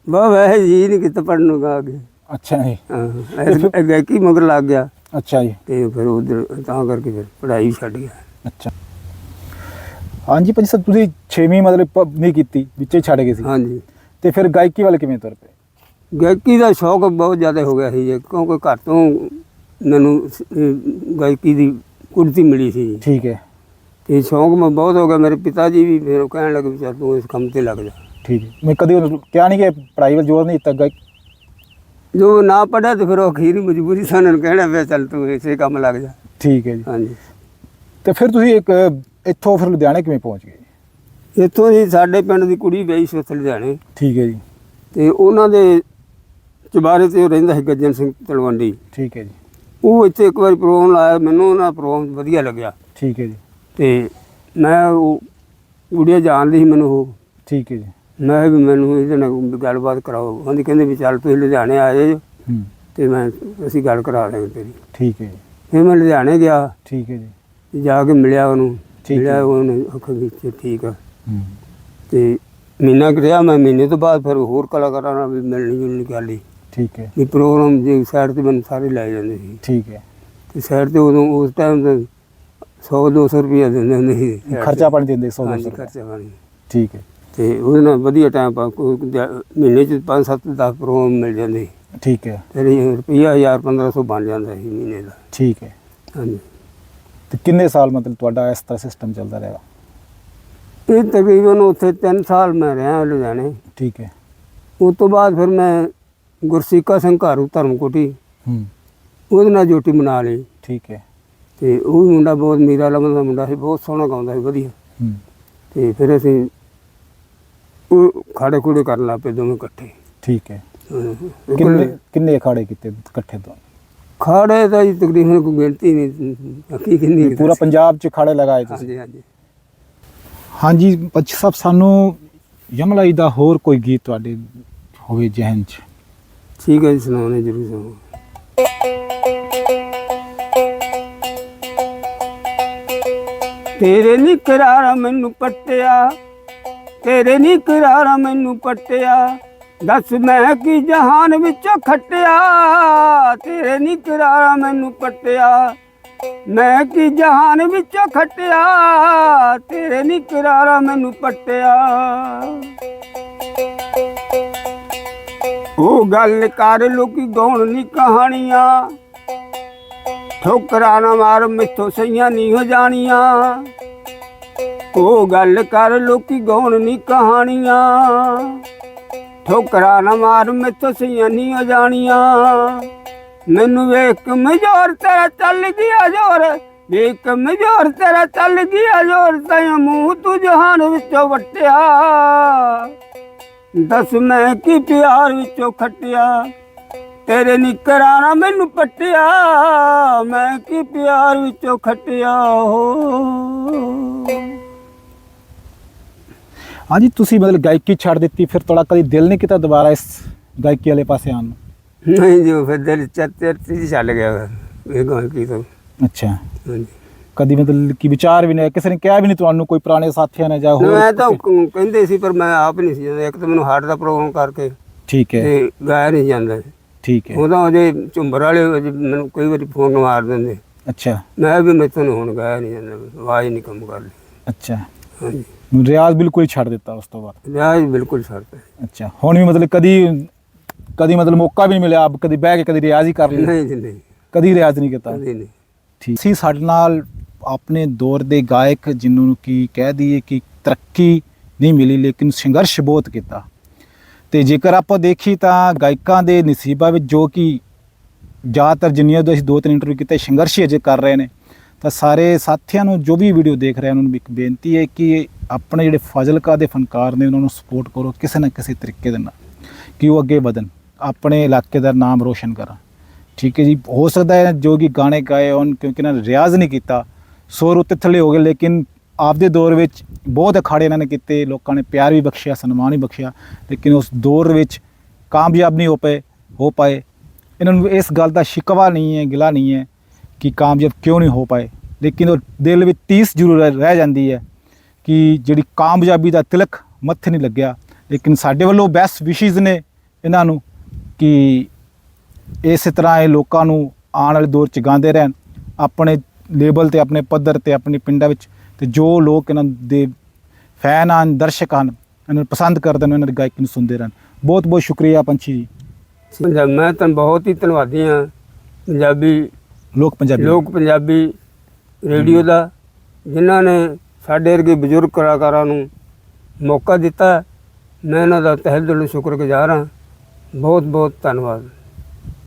ਬਾ ਵੈਸੇ ਜੀ ਨਹੀਂ ਕਿਤੇ ਪੜਨ ਨੂੰ ਗਾ ਕੇ। ਅੱਛਾ ਜੀ। ਹਾਂ ਗਾਇਕੀ ਮਗਰ ਲੱਗ ਗਿਆ। ਅੱਛਾ ਜੀ। ਤੇ ਫਿਰ ਉਧਰ ਤਾਂ ਕਰਕੇ ਫਿਰ ਪੜ੍ਹਾਈ ਛੱਡ ਗਿਆ। ਅੱਛਾ। ਹਾਂਜੀ ਭਾਜੀ ਸਾਹਿਬ ਤੁਸੀਂ 6ਵੀਂ ਮਤਲਬ ਨਹੀਂ ਕੀਤੀ ਵਿੱਚੇ ਛੱਡ ਗਏ ਸੀ। ਹਾਂਜੀ। ਤੇ ਫਿਰ ਗਾਇਕੀ ਵੱਲ ਕਿਵੇਂ ਤੁਰ ਪਏ? ਗਾਇਕੀ ਦਾ ਸ਼ੌਕ ਬਹੁਤ ਜ਼ਿਆਦਾ ਹੋ ਗਿਆ ਸੀ ਜੀ ਕਿਉਂਕਿ ਘਰ ਤੋਂ ਮੈਨੂੰ ਸ- ਅਹ ਗਾਇਕੀ ਦੀ ਕੁੜਤੀ ਮਿਲੀ ਸੀ ਜੀ। ਠੀਕ ਹੈ। ਤੇ ਸ਼ੌਕ ਮੈਂ ਬਹੁਤ ਹੋ ਗਿਆ ਮੇਰੇ ਪਿਤਾ ਜੀ ਵੀ ਫਿਰ ਕਹਿਣ ਲੱਗੇ ਵੀ ਚੱਲ ਤੂੰ ਇਸ ਕੰਮ ਤੇ ਲੱਗ ਜਾ। ਠੀਕ ਹੈ। ਮੈਂ ਕਦੀ ਉਹਨੂੰ ਕਿਹਾ ਨਹੀਂ ਕਿ ਪੜ੍ਹਾਈ ਵੱਲ ਜ਼ੋਰ ਨਹੀਂ ਦਿੱਤਾ ਗਾਇਕ ਜੋ ਨਾ ਪੜਿਆ ਤੇ ਫਿਰ ਉਹ ਅਖੀਰੀ ਮਜਬੂਰੀ ਸਾਨੂੰ ਨੂੰ ਕਹਿਣਾ ਪਿਆ ਚੱਲ ਤੂੰ ਇਸੇ ਕੰਮ ਲੱਗ ਜਾ। ਠੀਕ ਹੈ ਜੀ। ਹਾਂਜੀ। ਤੇ ਫਿਰ ਤੁਸੀਂ ਇੱਕ ਇੱਥੋਂ ਫਿਰ ਲੁਧਿਆਣੇ ਕਿਵੇਂ ਪਹੁੰਚ ਗਏ? ਇੱਥੋਂ ਜੀ ਸਾਡੇ ਪਿੰਡ ਦੀ ਕੁੜੀ ਗਈ ਸੀ ਉੱਥੇ ਲੁਧਿਆਣੇ। ਠੀਕ ਹੈ ਜੀ। ਤੇ ਉਹਨਾਂ ਦੇ ਚੁਬਾਰੇ ਤੇ ਉਹ ਰਹਿੰਦਾ ਸੀ ਗੱਜਨ ਸਿੰਘ ਤਲਵੰਡੀ। ਠੀਕ ਹੈ ਜੀ। ਉਹ ਇੱਥੇ ਇੱਕ ਵਾਰੀ ਪ੍ਰੋਗਰਾਮ ਲਾਇਆ ਮੈਨੂੰ ਉਹਨਾਂ ਦਾ ਪ੍ਰੋਗਰਾਮ ਵਧੀਆ ਲੱਗਿਆ। ਠੀਕ ਹੈ ਜੀ। ਤੇ ਮੈਂ ਉਹ ਕੁੜੀਆਂ ਜਾਣਦੀ ਸੀ ਮੈਨੂੰ ਉਹ। ਠੀਕ ਹੈ ਜੀ। ਮੈਂ ਕਿਹਾ ਵੀ ਮੈਨੂੰ ਇਹਦੇ ਨਾਲ ਗੱਲਬਾਤ ਕਰਾਓ। ਉਹਦੀ ਕਹਿੰਦੇ ਵੀ ਚੱਲ ਤੁਸੀਂ ਲੁਧਿਆਣੇ ਆ ਜਾਓ ਹੂੰ। ਤੇ ਮੈਂ ਅਸੀਂ ਗੱਲ ਕਰਾ ਦਾਂਗੇ ਤੇਰੀ। ਠੀਕ ਹੈ ਜੀ। ਫਿਰ ਮੈਂ ਲੁਧਿਆਣੇ ਗਿਆ। ਠੀਕ ਹੈ ਜੀ। ਜਾ ਕੇ ਮਿਲਿਆ ਉਹਨੂੰ। ਮਿਲਿਆ ਉਹਨੇ ਅੱਖ ਵਿੱਚ ਠੀਕ ਆ। ਹੂੰ। ਤੇ ਮਹੀਨਾ ਕੁ ਰਿਹਾ ਮੈਂ ਮਹੀਨੇ ਤੋਂ ਬਾਅਦ ਫਿਰ ਹੋਰ ਕਲਾਕਾਰਾਂ ਨਾਲ ਵੀ ਮਿਲਣੀ ਜੁਲਣੀ ਕਰ ਲਈ। ਠੀਕ ਹੈ। ਵੀ ਪ੍ਰੋਗਰਾਮ ਜੇ ਸਾਈਡ ਤੇ ਮੈਨੂੰ ਸਾਰੇ ਲੈ ਜਾਂਦੇ ਸੀ। ਠੀਕ ਹੈ। ਤੇ ਸਾਈਡ ਤੇ ਉਦੋਂ ਉਸ ਟਾਈਮ ਤੇ 100 200 ਰੁਪਏ ਦਿੰਦੇ ਹੁੰਦੇ ਸੀ। ਖਰਚਾ ਪਾਣੀ ਦਿੰਦੇ 100 ਹਾਂਜੀ 200 ਖਰਚਾ ਪਾਣੀ। ਠੀਕ ਹੈ। ਤੇ ਉਹਦੇ ਨਾਲ ਵਧੀਆ ਟਾਈਮ ਪਾ ਮਹੀਨੇ ਚ 5 7 10 ਪ੍ਰੋਗਰਾਮ ਮਿਲ ਜਾਂਦੇ। ਠੀਕ ਹੈ। ਤੇ ਰੁਪਈਆ 1000 1500 ਬਣ ਜਾਂਦਾ ਸੀ ਮਹੀਨੇ ਦਾ। ਠੀਕ ਹੈ। ਹਾਂਜੀ। ਤੇ ਕਿੰਨੇ ਸਾਲ ਮਤਲਬ ਤੁਹਾਡਾ ਇਸ ਤਰ੍ਹਾਂ ਸਿਸਟਮ ਚੱਲਦਾ ਰਹੇਗਾ ਇਹ ਤਕਰੀਬਨ ਉੱਥੇ 3 ਸਾਲ ਮੈਂ ਰਿਹਾ ਲੁਧਿਆਣੇ। ਠੀਕ ਹੈ। ਉਸ ਤੋਂ ਬਾਅਦ ਫਿਰ ਮੈਂ ਗੁਰਸਿੱਕਾ ਸਿੰਘ ਘਾਰੂ ਧਰਮਕੋਟੀ। ਹੂੰ। ਉਹਦੇ ਨਾਲ ਜੋਟੀ ਬਣਾ ਲਈ। ਠੀਕ ਹੈ। ਤੇ ਉਹ ਵੀ ਮੁੰਡਾ ਬਹੁਤ ਮੀਰਾ ਲਮਨ ਦਾ ਮੁੰਡਾ ਸੀ ਬਹੁਤ ਸੋਹਣਾ ਗਾਉਂਦਾ ਸੀ ਵਧੀਆ। ਹੂੰ। ਤੇ ਫਿਰ ਅਸੀਂ ਉਹ ਖਾੜੇ ਖੂੜੇ ਕਰਨ ਲੱਗ ਪਏ ਦੋਵੇਂ ਇਕੱਠੇ। ਠੀਕ ਹੈ। ਕਿੰਨੇ ਕਿੰਨੇ ਅਖਾੜੇ ਕੀਤੇ ਇਕੱਠੇ ਤੋਂ ਖਾੜੇ ਦਾ ਜੀ ਤਕਰੀਬਨ ਕੋਈ ਗਿਣਤੀ ਨਹੀਂ ਕੀ ਕਿੰਨੀ ਪੂਰਾ ਪੰਜਾਬ 'ਚ ਖਾੜੇ ਲਗਾਏ ਤੁਸੀਂ? ਹਾਂਜੀ ਹਾਂਜੀ। ਹਾਂਜੀ ਬੱਚੀ ਸਾਹਿਬ ਸਾਨੂੰ ਯਮਲਾਈ ਦਾ ਹੋਰ ਕੋਈ ਗੀਤ ਤੁਹਾਡੇ ਹੋਵੇ ਜਹਨ 'ਚ? ਠੀਕ ਹੈ ਜੀ ਸੁਣਾਉਣੇ ਜ਼ਰੂਰ ਸੁਣਾਓ। ਤੇਰੇ ਨੀ ਕਰਾਰਾ ਮੈਨੂੰ ਪੱਟਿਆ, ਤੇਰੇ ਨੀ ਕਰਾਰਾ ਮੈਨੂੰ ਪੱਟਿਆ, ਦੱਸ ਮੈਂ ਕੀ ਜਹਾਨ ਵਿੱਚੋਂ ਖੱਟਿਆ, ਤੇਰੇ ਨੀ ਕਰਾਰਾ ਮੈਨੂੰ ਪੱਟਿਆ, ਮੈਂ ਕੀ ਜਹਾਨ ਵਿੱਚੋਂ ਖੱਟਿਆ, ਤੇਰੇ ਨੀ ਕਰਾਰਾ ਮੈਨੂੰ ਪੱਟਿਆ। ਉਹ ਗੱਲ ਕਰ ਲੋਕੀ, ਗਾਉਣ ਨੀ ਕਹਾਣੀਆਂ। ਠੋਕਰਾਂ ਨਾ ਮਾਰ, ਮਿੱਥੋਂ ਸਈਆਂ ਨਹੀਂ ਹੋ ਜਾਣੀਆਂ। ਉਹ ਗੱਲ ਕਰ ਲੋਕੀ, ਗਾਉਣ ਨੀ ਕਹਾਣੀਆਂ। ਠੋਕਰਾਂ ਨਾ ਮਾਰ, ਮਿੱਥੋਂ ਸਈਆਂ ਨਹੀਂ ਹੋ ਜਾਣੀਆਂ। ਮੈਨੂੰ ਵੇਖ ਮਜੋਰ ਤੇਰਾ ਚੱਲ ਗਿਆ ਜ਼ੋਰ, ਵੇਖ ਕਮਜ਼ੋਰ ਤੇਰਾ ਚੱਲ ਗਿਆ ਜ਼ੋਰ ਤੈਂ ਮੂੰਹ ਤੂੰ ਜਹਾਨ ਵਿੱਚੋਂ ਵਟਿਆ। ਦੱਸ ਮੈਂ ਕੀ ਪਿਆਰ ਵਿੱਚੋਂ ਖੱਟਿਆ? ਤੇਰੇ ਨਿਕਰਾਂ ਨਾ ਮੈਨੂੰ ਪੱਟਿਆ। ਮੈਂ ਕੀ ਪਿਆਰ ਵਿੱਚੋਂ ਖੱਟਿਆ ਹੋ ਹਾਂਜੀ ਤੁਸੀਂ ਮਤਲਬ ਗਾਇਕੀ ਛੱਡ ਦਿੱਤੀ ਫਿਰ ਤੁਹਾਡਾ ਕਦੀ ਦਿਲ ਨਹੀਂ ਕੀਤਾ ਦੁਬਾਰਾ ਇਸ ਗਾਇਕੀ ਵਾਲੇ ਪਾਸੇ ਆਉਣ ਨੂੰ? ਨਹੀਂ ਜੀ ਉਹ ਫਿਰ ਦਿਲ ਚੱਤੇ ਤੇ ਚੱਲ ਗਿਆ। ਇਹ ਗਾਂ ਕੀ ਤੋਂ। ਅੱਛਾ। ਹਾਂਜੀ। ਕਦੀ ਮਤਲਬ ਕੀ ਵਿਚਾਰ ਵੀ ਨਹੀਂ ਕਿਸੇ ਨੇ ਕਿਹਾ ਵੀ ਨਹੀਂ ਤੁਹਾਨੂੰ ਕੋਈ ਪੁਰਾਣੇ ਸਾਥੀਆਂ ਨੇ ਜਾਂ ਹੋਰ ਮੈਂ ਤਾਂ ਕ- ਕਹਿੰਦੇ ਸੀ ਪਰ ਮੈਂ ਆਪ ਨਹੀਂ ਸੀ ਜਾਂਦਾ। ਇੱਕ ਤਾਂ ਮੈਨੂੰ ਹਾਰਟ ਦਾ ਪ੍ਰੋਬਲਮ ਕਰਕੇ ਠੀਕ ਹੈ। ਤੇ ਗਾਇਆ ਨਹੀਂ ਜਾਂਦਾ ਸੀ। ਠੀਕ ਹੈ। ਉਦੋਂ ਉਹਦੇ ਝੁੰਬਰ ਵਾਲੇ ਮੈਨੂੰ ਕਈ ਵਾਰੀ ਫੋਨ ਮਾਰ ਦਿੰਦੇ। ਅੱਛਾ। ਮੈਂ ਵੀ ਮੈਥੋਂ ਨੀ ਹੁਣ ਗਾਇਆ ਨਹੀਂ ਜਾਂਦਾ ਆਵਾਜ਼ ਨਹੀਂ ਕੰਮ ਕਰਦੀ। ਅੱਛਾ। ਹਾਂਜੀ। ਰਿਆਜ਼ ਬਿਲਕੁਲ ਹੀ ਛੱਡ ਦਿੱਤਾ ਉਸ ਤੋਂ ਬਾਅਦ। ਰਿਆਜ਼ ਬਿਲਕੁਲ ਛੱਡਤਾ ਹੈ। ਅੱਛਾ। ਹੁਣ ਵੀ ਮਤਲਬ ਕਦੀ ਕਦੀ ਮਤਲਬ ਮੌਕਾ ਵੀ ਨਹੀਂ ਮਿਲਿਆ ਆਪ ਕਦੀ ਬਹਿ ਕੇ ਕਦੀ ਰਿਆਜ਼ ਹੀ ਕਰ ਲਈ ਨਹੀਂ ਜੀ ਨਹੀਂ। ਕਦੀ ਰਿਆਜ਼ ਨਹੀਂ ਕੀਤਾ। ਕਦੀ ਨਹੀਂ। ਠੀਕ। ਸੀ ਸਾਡੇ ਨਾਲ ਆਪਣੇ ਦੌਰ ਦੇ ਗਾਇਕ ਜਿਨ੍ਹਾਂ ਨੂੰ ਕੀ ਕਹਿ ਦਈਏ ਕਿ ਤਰੱਕੀ ਨਹੀਂ ਮਿਲੀ, ਲੇਕਿਨ ਸੰਘਰਸ਼ ਬਹੁਤ ਕੀਤਾ। ਤੇ ਜੇਕਰ ਆਪਾਂ ਦੇਖੀ ਤਾਂ ਗਾਇਕਾਂ ਦੇ ਨਸੀਬਾਂ ਵਿੱਚ ਜੋ ਕਿ ਜ਼ਿਆਦਾਤਰ ਜਿੰਨੀਆਂ ਤੋਂ ਅਸੀਂ ਦੋ ਤਿੰਨ ਇੰਟਰਵਿਊ ਕੀਤੇ, ਸੰਘਰਸ਼ ਹੀ ਅਜੇ ਕਰ ਰਹੇ ਨੇ। ਤਾਂ ਸਾਰੇ ਸਾਥੀਆਂ ਨੂੰ ਜੋ ਵੀ ਵੀਡੀਓ ਦੇਖ ਰਹੇ ਉਹਨਾਂ ਨੂੰ ਇੱਕ ਬੇਨਤੀ ਹੈ ਕਿ ਆਪਣੇ ਜਿਹੜੇ ਫਾਜ਼ਿਲਕਾ ਦੇ ਫਨਕਾਰ ਨੇ, ਉਹਨਾਂ ਨੂੰ ਸਪੋਰਟ ਕਰੋ ਕਿਸੇ ਨਾ ਕਿਸੇ ਤਰੀਕੇ ਦੇ ਨਾਲ, ਕਿ ਉਹ ਅੱਗੇ ਵਧਣ। ਆਪਣੇ ਇਲਾਕੇ ਦਾ ਨਾਮ ਰੋਸ਼ਨ ਕਰਨ। ਠੀਕ ਹੈ ਜੀ, ਹੋ ਸਕਦਾ ਹੈ ਜੋ ਕਿ ਗਾਣੇ ਗਾਏ ਹੋਣ, ਕਿਉਂਕਿ ਇਹਨਾਂ ਨੇ ਰਿਆਜ਼ ਨਹੀਂ ਕੀਤਾ। ਸੁਰ ਉੱਤੇ ਥੱਲੇ ਹੋ ਗਏ, ਲੇਕਿਨ ਆਪਦੇ ਦੌਰ ਵਿੱਚ ਬਹੁਤ ਅਖਾੜੇ ਇਹਨਾਂ ਨੇ ਕੀਤੇ, ਲੋਕਾਂ ਨੇ ਪਿਆਰ ਵੀ ਬਖਸ਼ਿਆ, ਸਨਮਾਨ ਵੀ ਬਖਸ਼ਿਆ, ਲੇਕਿਨ ਉਸ ਦੌਰ ਵਿੱਚ ਕਾਮਯਾਬ ਨਹੀਂ ਹੋ ਪਏ, ਹੋ ਪਾਏ। ਇਹਨਾਂ ਨੂੰ ਇਸ ਗੱਲ ਦਾ ਸ਼ਿਕਵਾ ਨਹੀਂ ਹੈ, ਗਿਲਾ ਨਹੀਂ ਹੈ ਕਿ ਕਾਮਯਾਬ ਕਿਉਂ ਨਹੀਂ ਹੋ ਪਾਏ। ਲੇਕਿਨ ਉਹ ਦਿਲ ਵਿੱਚ ਤੀਸ ਜ਼ਰੂਰ ਰਹਿ- ਜਾਂਦੀ ਹੈ ਕਿ ਜਿਹੜੀ ਕਾਮਯਾਬੀ ਦਾ ਤਿਲਕ ਮੱਥੇ ਨਹੀਂ ਲੱਗਿਆ। ਲੇਕਿਨ ਸਾਡੇ ਵੱਲੋਂ ਬੈਸਟ ਵਿਸ਼ੀਜ਼ ਨੇ ਇਹਨਾਂ ਨੂੰ ਕਿ ਇਸੇ ਤਰ੍ਹਾਂ ਇਹ ਲੋਕਾਂ ਨੂੰ ਆਉਣ ਵਾਲੇ ਦੌਰ ਚ ਗਾਉਂਦੇ ਰਹਿਣ, ਆਪਣੇ ਲੇਬਲ ਤੇ ਆਪਣੇ ਪੱਧਰ ਤੇ ਆਪਣੇ ਪਿੰਡਾਂ ਵਿੱਚ ਤੇ ਜੋ ਲੋਕ ਇਹਨਾਂ ਦੇ ਫੈਨ ਹਨ ਦਰਸ਼ਕ ਹਨ ਇਹਨਾਂ ਨੂੰ ਪਸੰਦ ਕਰਦੇ ਨੇ ਇਹਨਾਂ ਦੀ ਗਾਇਕੀ ਨੂੰ ਸੁਣਦੇ ਰਹਿਣ। ਬਹੁਤ ਬਹੁਤ ਸ਼ੁਕਰੀਆ ਪੰਛੀ ਜੀ। ਪੰਜਾਬ ਮੈਂ ਤਾਂ ਬਹੁਤ ਹੀ ਧੰਨਵਾਦੀ ਹਾਂ। ਪੰਜਾਬੀ ਲੋਕ ਪੰਜਾਬੀ ਲੋਕ ਪੰਜਾਬੀ ਰੇਡੀਓ ਦਾ ਜਿਨ੍ਹਾਂ ਨੇ ਸਾਡੇ ਵਰਗੇ ਬਜ਼ੁਰਗ ਕਲਾਕਾਰਾਂ ਨੂੰ ਮੌਕਾ ਦਿੱਤਾ। ਮੈਂ ਇਹਨਾਂ ਦਾ ਤਹਿ ਦਿਲੋਂ ਸ਼ੁਕਰਗੁਜ਼ਾਰ ਹਾਂ। ਬਹੁਤ ਬਹੁਤ ਧੰਨਵਾਦ।